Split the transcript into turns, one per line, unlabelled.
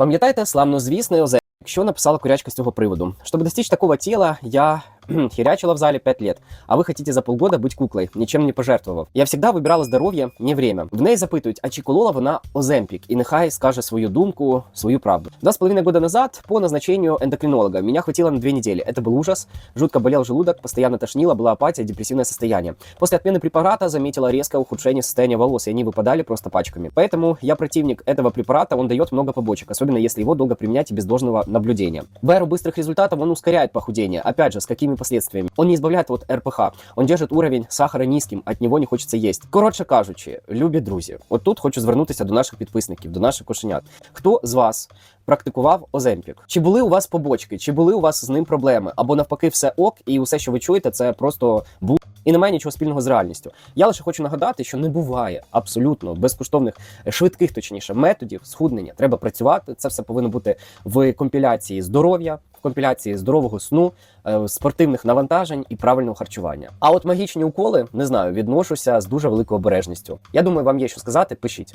Пам'ятаєте славнозвісний ОЗ, що написала курячка з цього приводу? Щоб достичь такого тіла, я херячила в зале 5 лет, а вы хотите за полгода быть куклой, ничем не пожертвовав. Я всегда вибирала здоров'я, не время. В неї запитують, а чи колола вона Оземпік, і нехай скаже свою думку, свою правду. Два с половиной года назад по назначению эндокринолога меня хватило на две недели. Это был ужас. Жутко болел желудок, постоянно тошнило, была апатия, депрессивное состояние. После отмены препарата заметила резкое ухудшение состояния волос, и они выпадали просто пачками. Поэтому я противник этого препарата, он дает много побочек, особенно если его долго применять и без должного наблюдения. В эру быстрых результатов он ускоряет похудение. Опять же, с какими последствиями? Он не избавляет от РПХ, он держит уровень сахара низьким, от него не хочеться їсти. Коротше кажучи, любі друзі, от тут хочу звернутися до наших підписників, до наших кошенят. Хто з вас практикував Оземпік? Чи були у вас побочки, чи були у вас з ним проблеми? Або навпаки, все ок, і усе, що ви чуєте, це просто бу і немає нічого спільного з реальністю. Я лише хочу нагадати, що не буває абсолютно безкоштовних, е, швидких, точніше, методів схуднення. Треба працювати. Це все повинно бути в компіляції здоров'я, компіляції здорового сну, е, спортивних навантажень і правильного харчування. А от магічні уколи не знаю, відношуся з дуже великою обережністю. Я думаю, вам є що сказати. Пишіть.